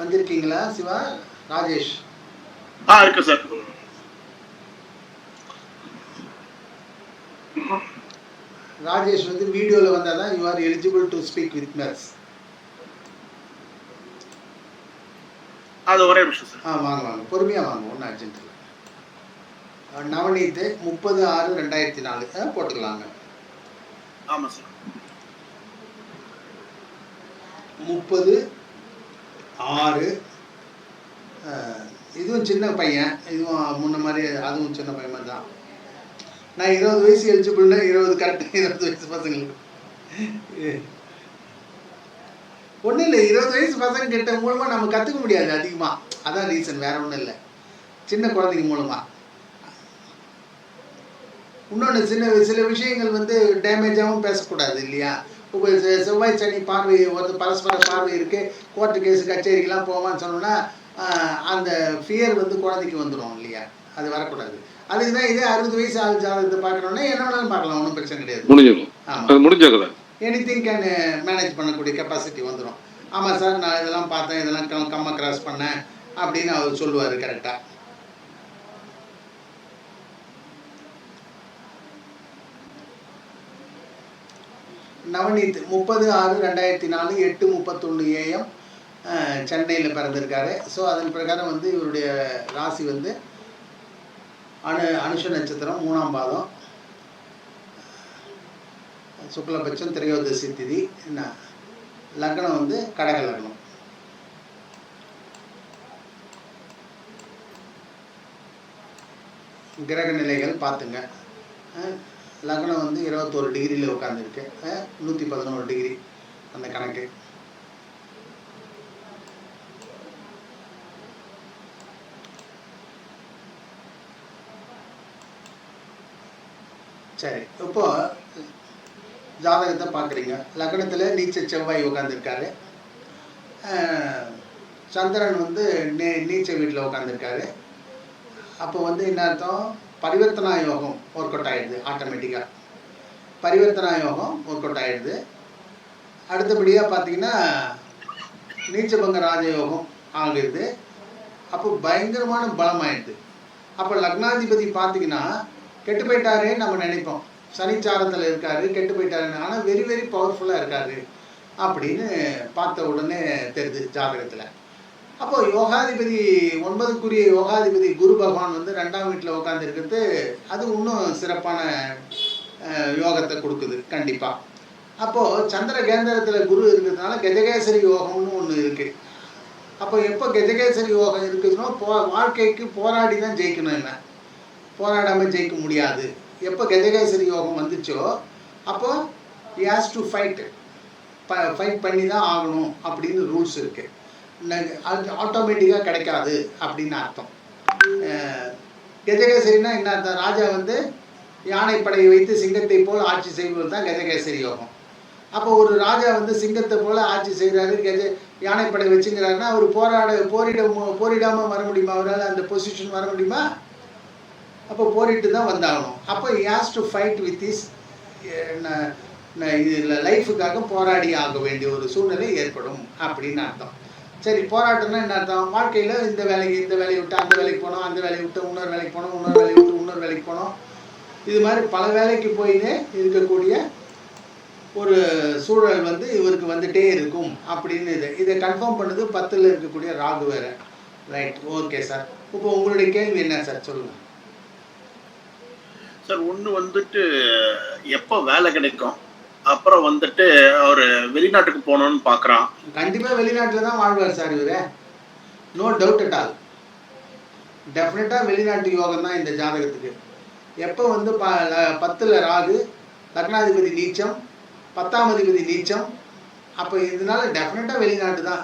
வந்திருக்கீங்களா சிவா? ராஜேஷ். ஆ இருக்கு சார். ராஜேஷ் வந்து வீடியோவில் வந்தால் தான் you are eligible to speak with maths அது ஒரே நிமிஷம் சார். ஆ வாங்க வாங்க. பொறுமையாக வாங்க ஒன்றும் அர்ஜென்ட் இல்லை. நவநீத்து முப்பது ஆறு ரெண்டாயிரத்தி நாலு. போட்டுக்கலாங்க. ஆமா சார். முப்பது ஆறு இதுவும் சின்ன பையன் இதுவும் முன்ன மாதிரி அதுவும் சின்ன பையன் மாதிரி தான். நான் இருபது வயசு எலிஜிபிள்னா இருபது கரெக்டாக இருபது வயசு பசங்களுக்கு. ஒன்றும் இல்லை இருபது வயசு பசங்க கிட்ட மூலமாக நம்ம கற்றுக்க முடியாது அதிகமாக அதான் ரீசன் வேற ஒன்றும் இல்லை. சின்ன குழந்தைங்க மூலமாக இன்னொன்று சின்ன சில விஷயங்கள் வந்து டேமேஜாகவும் பேசக்கூடாது இல்லையா? செவ்வாய் சனி பார்வை ஒரு பரஸ்பர பார்வை இருக்குது கோர்ட்டு கேஸு கச்சேரிக்கெலாம் போவான்னு சொன்னோன்னா அந்த ஃபியர் வந்து குழந்தைக்கு வந்துடும் இல்லையா? அது வரக்கூடாது. அதுக்கு தான் இதே அறுபது வயசு ஆள் ஜாதகத்தை பார்க்கணுன்னா என்ன வேணாலும் பார்க்கலாம் ஒன்றும் பிரச்சனை கிடையாது. முடிஞ்சிடும். முடிஞ்சாக்குதா எனி திங் கேன் மேனேஜ் பண்ணக்கூடிய கெப்பாசிட்டி வந்துடும் ஆமாம் சார் நான் இதெல்லாம் பார்த்தேன் இதெல்லாம் கம் கம்மா கிராஸ் பண்ணேன் அப்படின்னு அவர் சொல்லுவார் கரெக்டாக நவநீத் முப்பது ஆறு ரெண்டாயிரத்தி நாலு எட்டு முப்பத்தொன்று ஏஎம் சென்னையில் பிறந்திருக்காரு. ஸோ அதன் பிரகாரம் வந்து இவருடைய ராசி வந்து அனு அனுஷ நட்சத்திரம் மூணாம் பாதம். சுக்லபட்சம் திரையோதசி திதி என்ன? லக்னம் வந்து கடக லக்னம். கிரக நிலைகள் பார்த்துங்க. அஹ், லக்னம் வந்து இருபத்தோரு டிகிரியில் உட்காந்துருக்கு நூற்றி பதினோரு டிகிரி அந்த கணக்கு. சரி இப்போ ஜாதகத்தை பார்க்குறீங்க. லக்னத்தில் நீச்ச செவ்வாய் உட்காந்துருக்காரு சந்திரன் வந்து நீ நீச்ச வீட்டில் உட்காந்துருக்காரு அப்போ வந்து என்ன அர்த்தம்? பரிவர்த்தனா யோகம் ஒர்க் அவுட் ஆகிடுது ஆட்டோமேட்டிக்காக பரிவர்த்தனா யோகம் ஒர்க் அவுட் ஆகிடுது அடுத்தபடியாக பார்த்தீங்கன்னா நீச்சபங்க ராஜயோகம் ஆகிடுது. அப்போ பயங்கரமான பலம் ஆயிடுது அப்போ லக்னாதிபதி பார்த்தீங்கன்னா கெட்டு போயிட்டாரே நம்ம நினைப்போம். சனிச்சாரத்தில் இருக்காரு கெட்டு போயிட்டாருன்னு. ஆனால் வெரி வெரி பவர்ஃபுல்லாக இருக்காரு. அப்படின்னு பார்த்த உடனே தெரியுது ஜாதகத்தில். அப்போ யோகாதிபதி ஒன்பதுக்குரிய யோகாதிபதி குரு பகவான் வந்து ரெண்டாம் வீட்டில் உட்காந்துருக்கிறது அது இன்னும் சிறப்பான யோகத்தை கொடுக்குது கண்டிப்பாக அப்போது சந்திர கேந்திரத்தில் குரு இருக்கிறதுனால கஜகேசரி யோகம்னு ஒன்று இருக்குது அப்போ எப்போ கஜகேசரி யோகம் இருக்குதுன்னா போ வாழ்க்கைக்கு போராடி தான் ஜெயிக்கணும் என்ன? போராடாமல் ஜெயிக்க முடியாது. எப்போ கஜகேசரி யோகம் வந்துச்சோ அப்போ ஹேஸ் டு ஃபைட் ப ஃபைட் பண்ணி தான் ஆகணும் அப்படின்னு ரூல்ஸ் இருக்குது அது ஆட்டோமேட்டிக்காக கிடைக்காது அப்படின்னு அர்த்தம். கஜகேசரினா என்ன அந்த ராஜா வந்து யானைப்படையை வைத்து சிங்கத்தை போல் ஆட்சி செய்வது தான் கஜகேசரி யோகம். அப்போ ஒரு ராஜா வந்து சிங்கத்தை போல் ஆட்சி செய்கிறாரு கஜ யானைப்படை வச்சுங்கிறாருன்னா அவர் போராட போரிட போரிடாமல் வர முடியுமா? அவரால் அந்த பொசிஷன் வர முடியுமா? அப்போ போரிட்டு தான் வந்தாகணும். அப்போ has to fight with is இதில் லைஃபுக்காக போராடி ஆக வேண்டிய ஒரு சூழ்நிலை ஏற்படும் அப்படின்னு அர்த்தம். சரி போராட்டம்னா என்ன அர்த்தம்? வாழ்க்கையில் இந்த வேலைக்கு இந்த வேலையை விட்டு அந்த வேலைக்கு போனோம் அந்த வேலையை விட்டு இன்னொரு வேலைக்கு போனோம் இன்னொரு வேலையை விட்டு இன்னொரு வேலைக்கு போனோம். இது மாதிரி பல வேலைக்கு போயினே இருக்கக்கூடிய ஒரு சூழல் வந்து இவருக்கு வந்துட்டே இருக்கும் அப்படின்னு இது. இதை கன்ஃபார்ம் பண்ணது பத்தில் இருக்கக்கூடிய ராகு வேற. ரைட் ஓகே சார் இப்போ உங்களுடைய கேள்வி என்ன சார் சொல்லுங்கள் சார் ஒன்று வந்துட்டு எப்போ வேலை கிடைக்கும்? அப்புறம் வந்துட்டு அவர் வெளிநாட்டுக்கு போகணும்னு பார்க்குறான் கண்டிப்பாக வெளிநாட்டில் தான் வாழ்வார் சார் இவர். நோ டவுட் அட் ஆல் டெஃபினட்டாக வெளிநாட்டு யோகம் தான் இந்த ஜாதகத்துக்கு. எப்போ வந்து ப பத்தில் ராகு லக்னாதிபதி நீச்சம் பத்தாம் அதிபதி நீச்சம் அப்போ இதனால டெஃபினட்டாக வெளிநாட்டு தான்.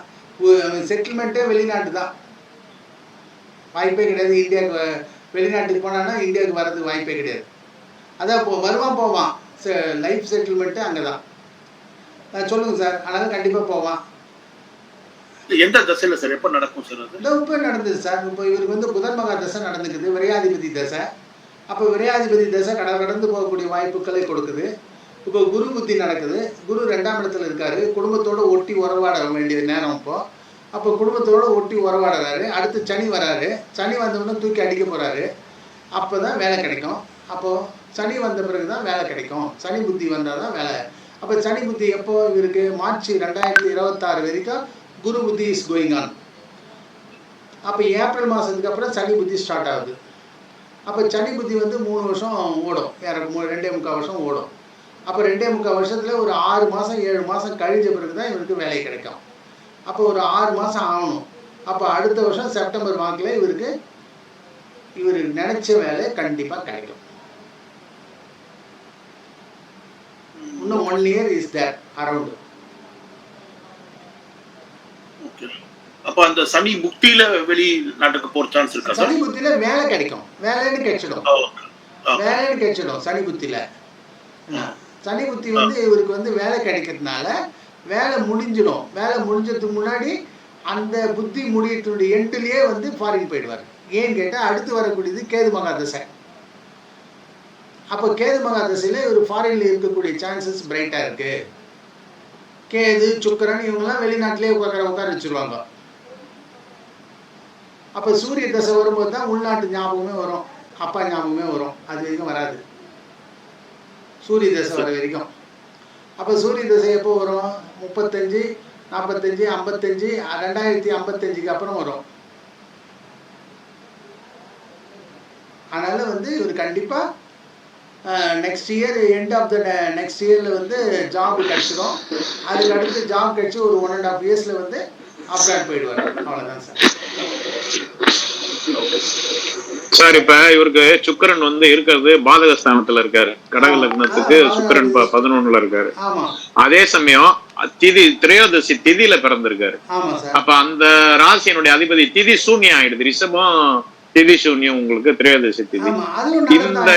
செட்டில்மெண்ட்டே வெளிநாட்டு தான். வாய்ப்பே கிடையாது. இந்தியாவுக்கு வ- வெளிநாட்டுக்கு போனான்னா இந்தியாவுக்கு வர்றதுக்கு வாய்ப்பே கிடையாது. அதான் இப்போ வருவான் போவான். லைஃப் செட்டில்மெண்ட்டு அங்கே தான் சொல்லுங்கள் சார். அதனால் கண்டிப்பாக போவான் எந்த தசையில் சார்? எப்போ நடக்கும் சார் அது? இதோ இப்போ நடந்தது சார். இப்போ இவருக்கு வந்து புதன் மகா தசை நடந்துக்குது விரையாதிபதி தசை. அப்போ விரையாதிபதி தசை கட கடந்து போகக்கூடிய வாய்ப்புகளை கொடுக்குது. இப்போ குரு புத்தி நடக்குது. குரு ரெண்டாம் இடத்துல இருக்காரு. குடும்பத்தோட ஒட்டி உறவாட வேண்டிய நேரம் இப்போ. அப்போ குடும்பத்தோட ஒட்டி உறவாடுறாரு. அடுத்து சனி வராரு. சனி வந்தவுடனே தூக்கி அடிக்க போகிறாரு அப்போ தான் வேலை கிடைக்கும். அப்போது சனி வந்த பிறகு தான் வேலை கிடைக்கும். சனி புத்தி வந்தால் தான் வேலை. அப்போ சனி புத்தி எப்போ இவருக்கு மார்ச் ரெண்டாயிரத்தி இருபத்தாறு வரைக்கும் குரு புத்தி இஸ் கோயிங் ஆன் அப்போ ஏப்ரல் மாதத்துக்கு அப்புறம் சனி புத்தி ஸ்டார்ட் ஆகுது. அப்போ சனி புத்தி வந்து மூணு வருஷம் ஓடும். வேற மூ ரெண்டே முக்கால் வருஷம் ஓடும். அப்போ ரெண்டே முக்கால் வருஷத்தில் ஒரு ஆறு மாதம் ஏழு மாதம் கழிஞ்ச பிறகு தான் இவருக்கு வேலை கிடைக்கும். அப்போ ஒரு ஆறு மாதம் ஆகணும். அப்போ அடுத்த வருஷம் செப்டம்பர் வாக்கில் இவருக்கு இவர் நினச்ச வேலை கண்டிப்பாக கிடைக்கும். இன்னும் one year is there around okay அப்ப அந்த சனி புக்தியில வெளி நாட்டுக்கு போற சான்ஸ் இருக்கா சனி புத்தியில் வேலை கிடைக்கும். வேலைன்னு கிடைச்சிடும் வேலைன்னு கிடைச்சிடும் சனி புத்தியில் சனி புத்தி வந்து இவருக்கு வந்து வேலை கிடைக்கிறதுனால வேலை முடிஞ்சிடும். வேலை முடிஞ்சதுக்கு முன்னாடி அந்த புத்தி முடியத்துடைய எண்டுலேயே வந்து ஃபாரின் போயிடுவார். ஏன்னு கேட்டால் அடுத்து வரக்கூடியது கேது மகா தசை அப்போ கேது மகாதசையில் இவர் ஃபாரினில் இருக்கக்கூடிய சான்சஸ் பிரைட்டாக இருக்கு. கேது சுக்கரன் இவங்கெல்லாம் வெளிநாட்டிலே உட்கார உட்கார வச்சுருவாங்க. அப்போ சூரிய தசை வரும்போது தான் உள்நாட்டு ஞாபகமே வரும். அப்பா ஞாபகமே வரும். அது வரைக்கும் வராது. சூரிய தசை வர வரைக்கும். அப்போ சூரிய தசை எப்போ வரும்? முப்பத்தஞ்சு நாற்பத்தஞ்சு ஐம்பத்தஞ்சு ரெண்டாயிரத்தி ஐம்பத்தஞ்சுக்கு அப்புறம் வரும். அதனால் வந்து இவர் கண்டிப்பாக next year end of the next இயரில் வந்து ஜாப் கிடச்சிடும் அதுக்கு அடுத்து ஜாப் கிடச்சி ஒரு ஒன் அண்ட் ஆஃப் இயர்ஸில் வந்து அப்ராட் போயிடுவார். அவ்வளோதான் சார் சார் இப்ப இவருக்கு சுக்கிரன் வந்து இருக்கிறது பாதக ஸ்தானத்துல இருக்காரு. கடக லக்னத்துக்கு சுக்கிரன் பதினொன்னுல இருக்காரு. அதே சமயம் திதி திரையோதசி திதியில பிறந்திருக்காரு. அப்ப அந்த ராசியினுடைய அதிபதி திதி சூன்யம் ஆயிடுது. ரிஷபம் திதி சூன்யம் உங்களுக்கு திரையோதசி திதி. இந்த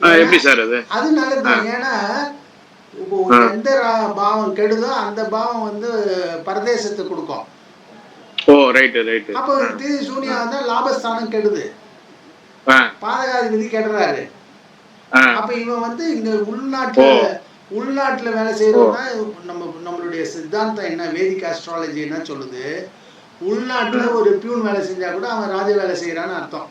எப்படி சார் அது? அது நல்லதுதான். ஏன்னா. எந்த பாவம் கெடுதோ அந்த பாவம் வந்து பரதேசத்தை கொடுக்கும். Oh right right. அப்போ திதி சூனியம் வந்தா லாபஸ்தானம் கெடுது. பாதகாதிபதி கெடுறாரு. அப்ப இவன் வந்து இங்க உள்நாட்டுல. உள்நாட்டுல வேலை செய்யறவங்க நம்ம நம்மளுடைய சித்தாந்தம் என்ன? வேதிக் அஸ்ட்ராலஜி என்ன சொல்லுது? உள்நாட்டுல ஒரு பியூன் வேலை செஞ்சா கூட அவன் ராஜ வேலை செய்யறான்னு அர்த்தம்.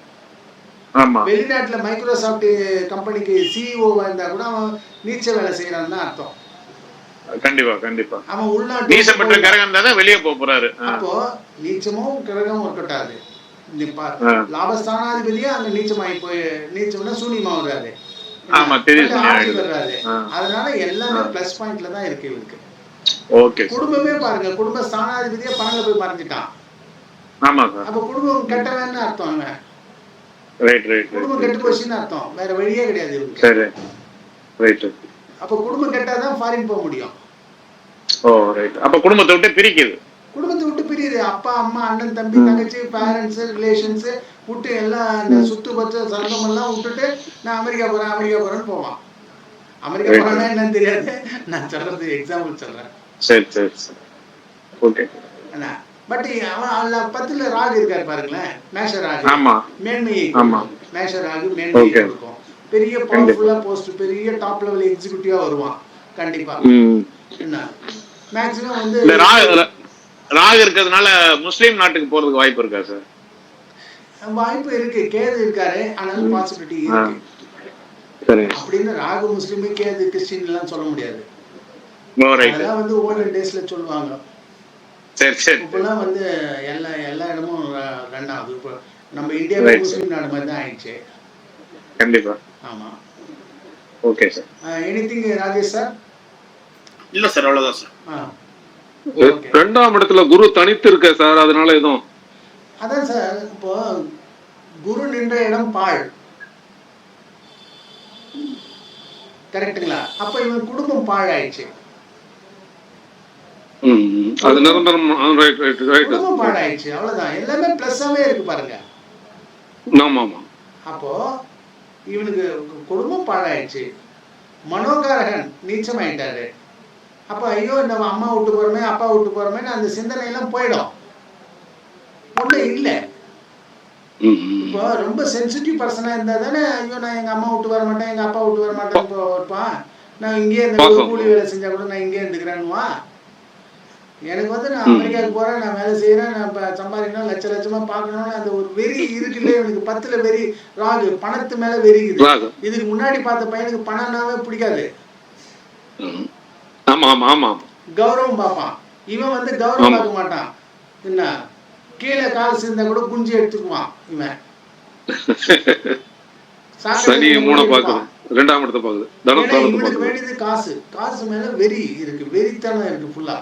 வெளிநாட்டுல மைக்ரோசாஃப்ட் கம்பெனிக்கு சிஇஓவா இருந்தா கூட அவன் நீச்ச வேலை செய்யறான்னு தான் அர்த்தம். கண்டிப்பா கண்டிப்பா. அவன் உள்நாட்டு கிரகம் தான் வெளியே போக போறாரு. அப்போ நீச்சமும் கிரகமும் இருக்கட்டாது. லாபஸ்தானாதிபதியே அங்க நீச்சமாயி போய் நீச்சம்னா சூனியமா வர்றாரு. ஆமா. அதனால எல்லாமே பிளஸ் பாயிண்ட்ல தான் இருக்கு இவருக்கு. Okay sir. குடும்பமே பாருங்க குடும்ப ஸ்தானாதிபதியே பணங்க போய் மறைஞ்சிட்டான் ஆமா அப்ப குடும்பம் கெட்டவன்னு அர்த்தம் ரைட் ரைட் குடும்பம் கெட்டு போச்சுன்னு அர்த்தம். வேற வழியே கிடையாது இவருக்கு சரி ரைட் அப்ப குடும்பம் கெட்டாதான் ஃபாரின் போக முடியும். ஓ ரைட் அப்ப குடும்பத்தை விட்டு பிரிக்குது. குடும்பத்தை விட்டு பிரியுது. அப்பா அம்மா அண்ணன் தம்பி தங்கச்சி பேரண்ட்ஸ் ரிலேஷன்ஸ் விட்டு எல்லாம் அந்த சுத்து பச்ச சொந்தம் எல்லாம் விட்டுட்டு நான் அமெரிக்கா போறேன் அமெரிக்கா போறேன்னு போவான். அமெரிக்கா. போறான்னா என்னன்னு தெரியாது. நான் சொல்றது எக்ஸாம்பிள் சொல்றேன். சரி சரி சரி. ஓகே பட் அவன் பத்துல ராகு இருக்காரு பாருங்களேன். மேஷ ராகு. மேன்மையை. மேஷ ராகு மேன்மையை. கொடுக்கும். பெரிய பவர்ஃபுல்லா போஸ்ட் பெரிய டாப் லெவல் எக்ஸிக்யூட்டிவா வருவான். கண்டிப்பா. என்ன? மேக்ஸிமம் வந்து ராகு ராகு இருக்கிறதுனால முஸ்லீம் நாட்டுக்கு போறதுக்கு வாய்ப்பு இருக்கா சார் வாய்ப்பு இருக்கு. கேது இருக்காரு. ஆனாலும் பாசிபிலிட்டி இருக்கு. அப்படின்னு ராகு முஸ்லீமு கேது கிறிஸ்டின் எல்லாம் சொல்ல முடியாது. அதெல்லாம் வந்து ஓல்டன் டேஸ்ல சொல்லுவாங்க. சரி சரி. இப்பெல்லாம் வந்து எல்லா எல்லா இடமும் ர- ரன் ஆகுது இப்போ நம்ம இந்தியாவே. முஸ்லீம் நாடு மாதிரி தான் ஆயிடுச்சு. கண்டிப்பா. ஆமா. Okay sir anything Rajesh sir இல்ல சார் அவ்வளவுதான் சார் ரெண்டாம் இடத்துல குரு தனித்து இருக்க சார் அதனால எதுவும்? அதான் சார் இப்போ குரு நின்ற இடம் பாழ். கரெக்ட்டுங்களா அப்ப இவன் குடும்பம் பாழாயிடுச்சு. அது நிரந்தரம் ரைட் ரைட் ரைட் பாழாயிடுச்சு அவ்வளவுதான். எல்லாமே பிளஸ்ஸாவே இருக்கு பாருங்க. ஆமா ஆமா. அப்போ இவனுக்கு குடும்பம் பாழாயிடுச்சு மனோகாரகன் நீச்சமாயிட்டாரு. அப்போ ஐயோ நம்ம அம்மா விட்டு போறோமே அப்பா விட்டு போறோமேன்னு அந்த சிந்தனை எல்லாம் போயிடும். ஒன்றும் இல்லை. இப்போ ரொம்ப சென்சிட்டிவ் பர்சனாக இருந்தால் தானே ஐயோ நான் எங்கள் அம்மா விட்டு வர மாட்டேன் எங்கள் அப்பா விட்டு வர மாட்டேன் இருப்பான். நான் இங்கேயே இந்த பாசம். கூலி வேலை செஞ்சா கூட நான் இங்கேயே இருந்துக்கிறேன்னுவா எனக்கு வந்து நான் அமெரிக்காவுக்கு போறேன் நான் வேலை செய்யறேன் நான் இப்ப சம்பாதிக்கணும் லட்ச லட்சமா பார்க்கணும்னு அந்த ஒரு வெறி இருக்குல்ல எனக்கு பத்துல வெறி ராகு பணத்து மேல வெறி இருக்குது ராகு. இதுக்கு முன்னாடி பார்த்த பையனுக்கு பணம்னாவே பிடிக்காது. கௌரவம் பார்ப்பான். இவன் வந்து கௌரவம். பார்க்க மாட்டான். என்ன? கீழே கால் சேர்ந்தா கூட குஞ்சு எடுத்துக்குவான் இவன். சனி மூணை. ரெண்டாம் இடத்தை பாக்குது வேண்டியது காசு. காசு மேல வெறி இருக்கு. வெறித்தனம் இருக்கு ஃபுல்லா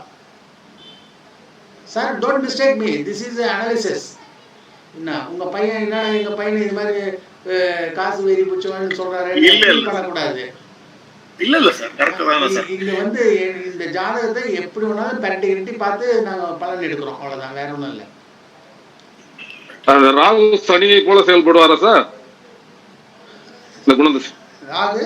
sir don't mistake me this is analysis என்ன உங்க பையன் என்ன எங்க பையன் இது மாதிரி காசு வெறி பிடிச்சவன்னு சொல்றாரு. இல்ல, இல்ல. feel பண்ணக்கூடாது. இல்ல இல்ல சார் கரெக்ட் தானே சார் இங்க வந்து இந்த ஜாதகத்தை எப்படி வேணாலும் பரட்டி கிரட்டி பார்த்து நாங்க பலன் எடுக்கிறோம். அவ்வளவுதான். வேற ஒண்ணும் இல்ல. அந்த ராகு சனியை போல செயல்படுவாரா சார் இந்த குணத்தை ராகு?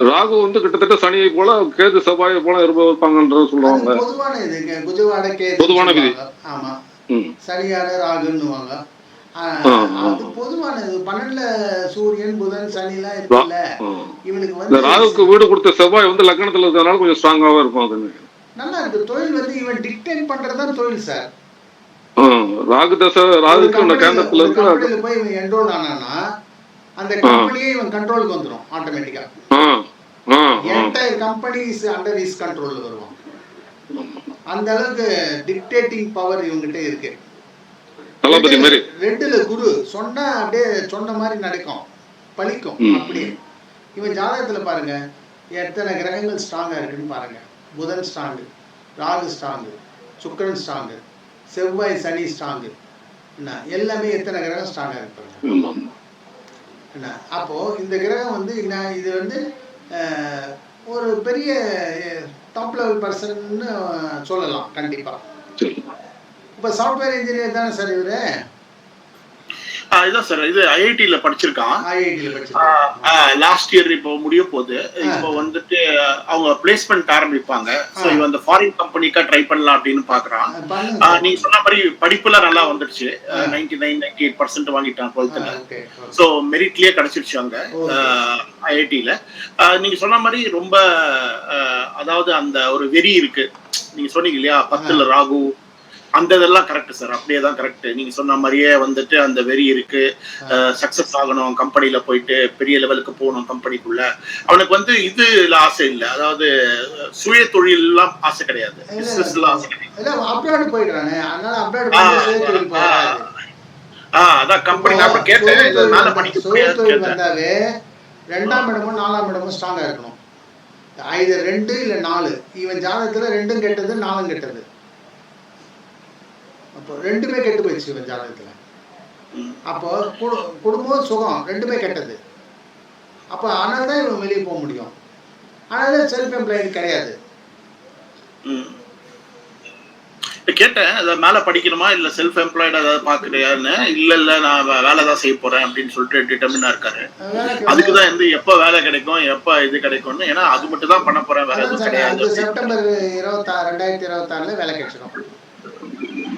ராகு வந்து கிட்டத்தட்ட சனியை போல கேது செவ்வாயை போல இருப்பாங்கன்றது சொல்லுவாங்க. பொதுவான இது இங்க குஜவாட கேது பொதுவான விதி. ஆமா. சரியான ராகுன்னுவாங்க. அது பொதுவானது. பன்னெண்டுல சூரியன் புதன் சனி எல்லாம் இருக்குல்ல. இவனுக்கு இந்த வந்து ராகுக்கு வீடு கொடுத்த செவ்வாய் வந்து லக்னத்துல இருக்கிறதுனால கொஞ்சம் ஸ்ட்ராங்காவே இருக்கும் அது. நல்லா இருக்கு. தொழில் வந்து இவன் டிக்டேட் பண்றதுதான் தொழில் சார் ராகு தசை ராகுக்கு கேந்திரத்துல இருக்கு போய் இவன் என்ரோல் ஆனானா அந்த கம்பெனியே இவன் கண்ட்ரோலுக்கு வந்துரும் ஆட்டோமேட்டிக்கா. Entire company is under is கண்ட்ரோல்ல வருவான் அந்த அளவுக்கு டிக்டேட்டிங் பவர் இவங்கிட்ட இருக்கு. ரெண்டுல குரு சொன்னா அப்படியே சொன்ன மாதிரி நடக்கும். பலிக்கும் ம். அப்படியே. இவன் ஜாதகத்துல பாருங்க எத்தனை கிரகங்கள் ஸ்ட்ராங்கா இருக்குன்னு பாருங்க. புதன் ஸ்ட்ராங்கு ராகு ஸ்ட்ராங்கு சுக்கிரன் ஸ்ட்ராங்கு செவ்வாய் சனி ஸ்ட்ராங்கு என்ன எல்லாமே எத்தனை கிரகம் ஸ்ட்ராங்கா இருக்கு பாருங்க. என்ன அப்போ இந்த கிரகம் வந்து நான் இது வந்து ஒரு பெரிய டாப் லெவல் பர்சன்னு சொல்லலாம் கண்டிப்பா. சரி. இப்போ சாஃப்ட்வேர் இன்ஜினியர் தானே சார் இவரு? இதான் சார் இது படிச்சிருக்கான். ஐஐடியில் படிச்சிருக்காரு லாஸ்ட் இயர் இப்போ முடிய போகுது. இப்போ வந்துட்டு அவங்க பிளேஸ்மெண்ட் ஆரம்பிப்பாங்க. ஸோ இவன் அந்த ஃபாரின் கம்பெனிக்கா ட்ரை பண்ணலாம் அப்படின்னு பாக்குறான். நீங்க சொன்ன மாதிரி படிப்புல நல்லா வந்துருச்சு ninety nine ninety eight percent வாங்கிட்டான் டுவெல்த்ல. ஸோ மெரிட்லயே கிடைச்சிருச்சு அங்க. ஐஐடியில நீங்க சொன்ன மாதிரி ரொம்ப அதாவது அந்த ஒரு வெறி இருக்கு. நீங்க சொன்னீங்க இல்லையா? பத்துல ராகு அந்த இதெல்லாம் கரெக்ட் சார் அப்படியே தான் கரெக்ட் நீங்க சொன்ன மாதிரியே வந்துட்டு அந்த வெறி இருக்கு. சக்சஸ் ஆகணும் கம்பெனில போயிட்டு பெரிய லெவலுக்கு போகணும் கம்பெனிக்குள்ள அவனுக்கு வந்து இதுல ஆசை இல்லை. அதாவது சுய தொழில் எல்லாம் ஆசை கிடையாது. பிசினஸ் எல்லாம் ஆசை கிடையாது. ஆஹ் அதான் கம்பெனி நான் கேட்டேன். மேல முடியாது ரெண்டாம் இடமும் நாலாம் இடமும் ஸ்ட்ராங்கா இருக்கணும். இது ரெண்டு இல்ல நாலு. இவன் ஜாதகத்துல ரெண்டும் கெட்டது நாலும் கெட்டது. அப்போ ரெண்டுமே கெட்டு போயிடுச்சு இவன் ஜாதகத்துல. அப்போ குடு- குடும்பம் சுகம் ரெண்டுமே கெட்டது. அப்போ ஆனால் தான் இவன் வெளியே போக முடியும். ஆனால் செல்ஃப் எம்ப்ளாய்டு கிடையாது. கேட்டேன் அதை மேல படிக்கணுமா இல்ல செல்ஃப் எம்ப்ளாய்டு ஏதாவது பாக்குறியான்னு இல்ல இல்ல நான் வேலை தான் செய்ய போறேன் அப்படின்னு சொல்லிட்டு டிட்டர்மினா இருக்காரு. வேலைக்கு அதுக்குதான் வந்து எப்ப வேலை கிடைக்கும் எப்ப இது கிடைக்கும்னு? ஏன்னா அது மட்டும் தான் பண்ண போறேன் வேற அதான் எதுவும் கிடையாது. செப்டம்பர் இருபத்தாறு ரெண்டாயிரத்தி இருபத்தாறுல வேலை கிடைச்சிடும்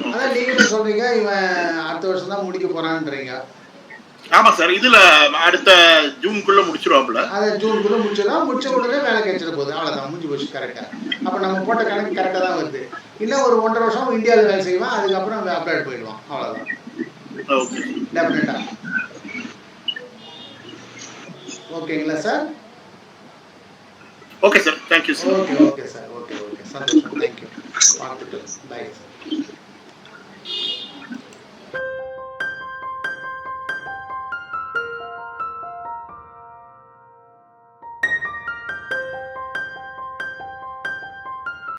அதான் நீங்களும் சொல்றீங்க? இவன் அடுத்த வருஷம் தான் முடிக்க போறான்றீங்க ஆமா சார் இதுல அடுத்த ஜூன்குள்ள முடிச்சிருவாப்ல அதை ஜூனுக்குள்ள முடிச்சதா முடிச்ச உடனே வேலை கிடைச்சிட போகுது. அவ்வளவுதான் முடிஞ்சு போச்சு கரெக்டா அப்ப நம்ம போட்ட கணக்கு கரெக்டா தான் வருது. இன்னும் ஒரு ஒன்றரை வருஷம் இந்தியாவில் வேலை செய்வான். அதுக்கப்புறம் அப்டேட் போயிடுவான். அவ்வளவுதான். டெஃபினட்டா ஓகேங்களா sir? Okay sir thank you sir. Okay okay sir. Okay okay. சந்தோஷம். தேங்க்யூ பார்த்துட்டு. பை